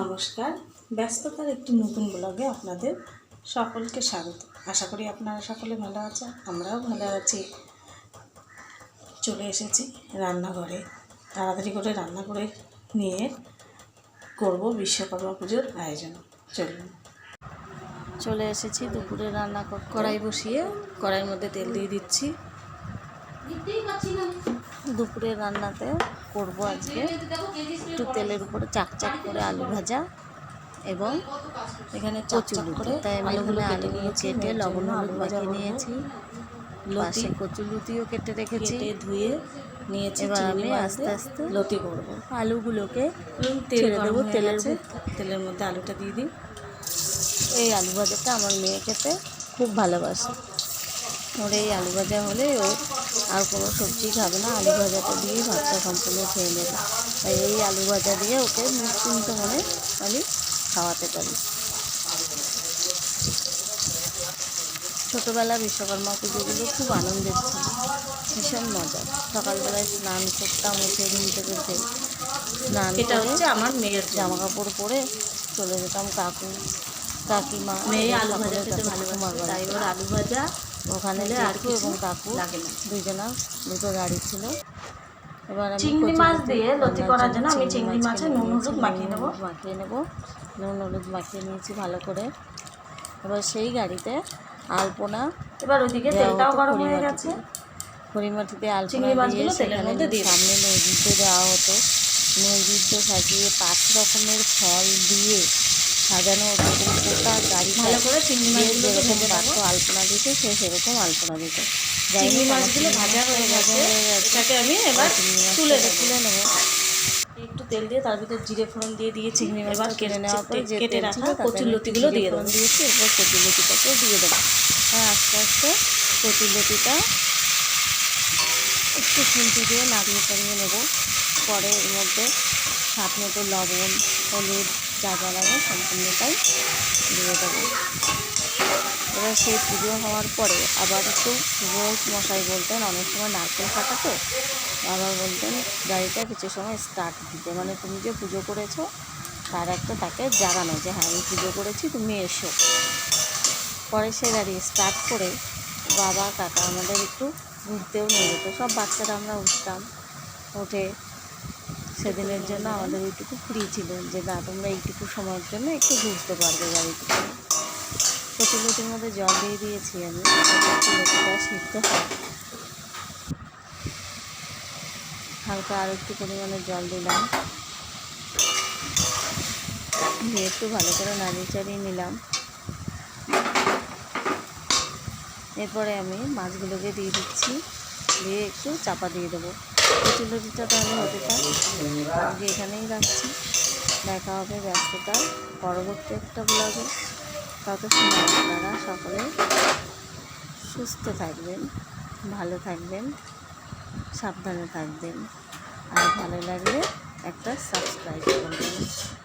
নমস্কার। ব্যস্ততার একটি নতুন ব্লগে আপনাদের সকলকে স্বাগত। আশা করি আপনারা সকলে ভালো আছেন, আমরাও ভালো আছি। চলে এসেছি রান্নাঘরে। তাড়াতাড়ি করে রান্না করে নিয়ে করব বিশ্বকর্মা পুজোর আয়োজন। চলুন। চলে এসেছি দুপুরে রান্না কড়াই বসিয়ে, কড়াইয়ের মধ্যে তেল দিয়ে দিচ্ছি। দুপুরে রান্নাতে করব আজকে একটু তেলের উপরে চাকচাক করে আলু ভাজা এবং এখানে করে তাই আমি এখানে আলুগুলো কেটে লবণ আলু ভাজা নিয়েছি। পাশে কচুলুতিও কেটে রেখেছি। ধুয়ে নিয়েছি এবার আমি আস্তে আস্তে লতি করব। আলুগুলোকে তেল দেবো তেলের তেলের মধ্যে আলুটা দিয়ে দিই। এই আলু ভাজাটা আমার মেয়ে খেতে খুব ভালোবাসে। ওর এই আলু ভাজা হলে ও আর কোনো সবজি খাবে না আলু ভাজাটা দিয়েই ভাতটা সম্পূর্ণ খেয়ে নেবে। তাই এই আলু ভাজা দিয়ে ওকে নিশ্চিন্ত মনে আমি খাওয়াতে পারি। ছোটোবেলা বিশ্বকর্মা পুজোগুলো খুব আনন্দের ছিল ভীষণ মজা। সকালবেলায় স্নান করতাম উঠে ঘুম থেকে উঠে স্নান এটা হচ্ছে আমার মেয়ের জামা কাপড় পরে চলে যেতাম কাকু কাকিমা মেয়ে আলু ভাজা খেতে ভালোবাসে তাই ওর আলু ভাজা ওখানে আর জেঠু কিছু এবং কাকু লাগে না। দুজনা দুটো গাড়ি ছিল। এবার আমি চিংড়ি মাছ দিয়ে লতি করার জন্য আমি চিংড়ি মাছ নুন হলুদ মাখিয়ে নেব। মাখিয়ে নেব। নুন হলুদ মাখিয়ে নিয়েছি ভালো করে। এবার সেই গাড়িতে আলপনা এবার ওইদিকে দেওয়া তেলটাও গরম হয়ে গেছে। খড়িমাটিতে আলপনা দিয়ে সেখানে সামনে নৈবেদ্য দেওয়া হতো। নৈবেদ্য সাজিয়ে পাঁচ রকমের ফল দিয়ে সাজানো গোটা গাড়ি ভালো করে চিংড়ি মাছগুলোকে যেরকম পারতো। আলপনা দিতে সে সেরকম আলপনা দিত। চিংড়ি মাছগুলো ভাজা হয়ে গেছে। হয়ে। এটাকে আমি এবার তুলে তুলে নেব। একটু তেল দিয়ে তার ভিতর জিরে ফোড়ন দিয়ে দিয়ে চিংড়ি এবার কেটে নেওয়ার পর কেটে রাখা কচুর লতিগুলো দিয়ে দেবো। দিয়েছি এরপর কচুর লতিটাকেও দিয়ে দেবো। আর আস্তে আস্তে কচুর লতিটা একটু খুন্তি দিয়ে নাড়িয়ে চাড়িয়ে নেব। পরে এর মধ্যে স্বাদ মতো লবণ হলুদ যা যা লাগে সম্পূর্ণটাই দিয়ে দেবো। এবার সেই পুজো হওয়ার পরে আবার একটু রোজ মশাই বলতেন, অনেক সময় নারকেল কাটা তো আবার বলতেন, গাড়িটা কিছু সময় স্টার্ট দিতে। মানে তুমি যে পুজো করেছ, তার একটা তাকে জাগানো যে হ্যাঁ আমি পুজো করেছি, তুমি এসো। পরে সে গাড়ি স্টার্ট করে বাবা, কাকা আমাদের একটু ঘুরতেও নিয়ে যেত। সব বাচ্চারা আমরা উঠতাম। উঠে সেদিনের জন্য আমাদের এইটুকু ফ্রি ছিল যে না, তোমরা এইটুকু সময়ের জন্য একটু ঘুরতে পারবে করে কচুলতির মধ্যে জল দিয়ে দিয়েছি আমি। কচুলতিটা সিদ্ধ হয় হালকা আর একটু পরিমাণে জল দিলাম। দিয়ে একটু ভালো করে নাড়িয়ে চাড়িয়ে নিলাম। এরপরে আমি মাছগুলোকে দিয়ে দিচ্ছি। দিয়ে একটু চাপা দিয়ে দেবো। কচুলতিটা তাহলে হতে থাক। এখানেই রাখছি। দেখা হবে ব্যস্ততার পরবর্তী একটা ব্লগে তত সময় আপনারা সকলে সুস্থ থাকবেন, ভালো থাকবেন, সাবধানে থাকবেন। আর ভালো লাগলে একটা সাবস্ক্রাইব করবেন।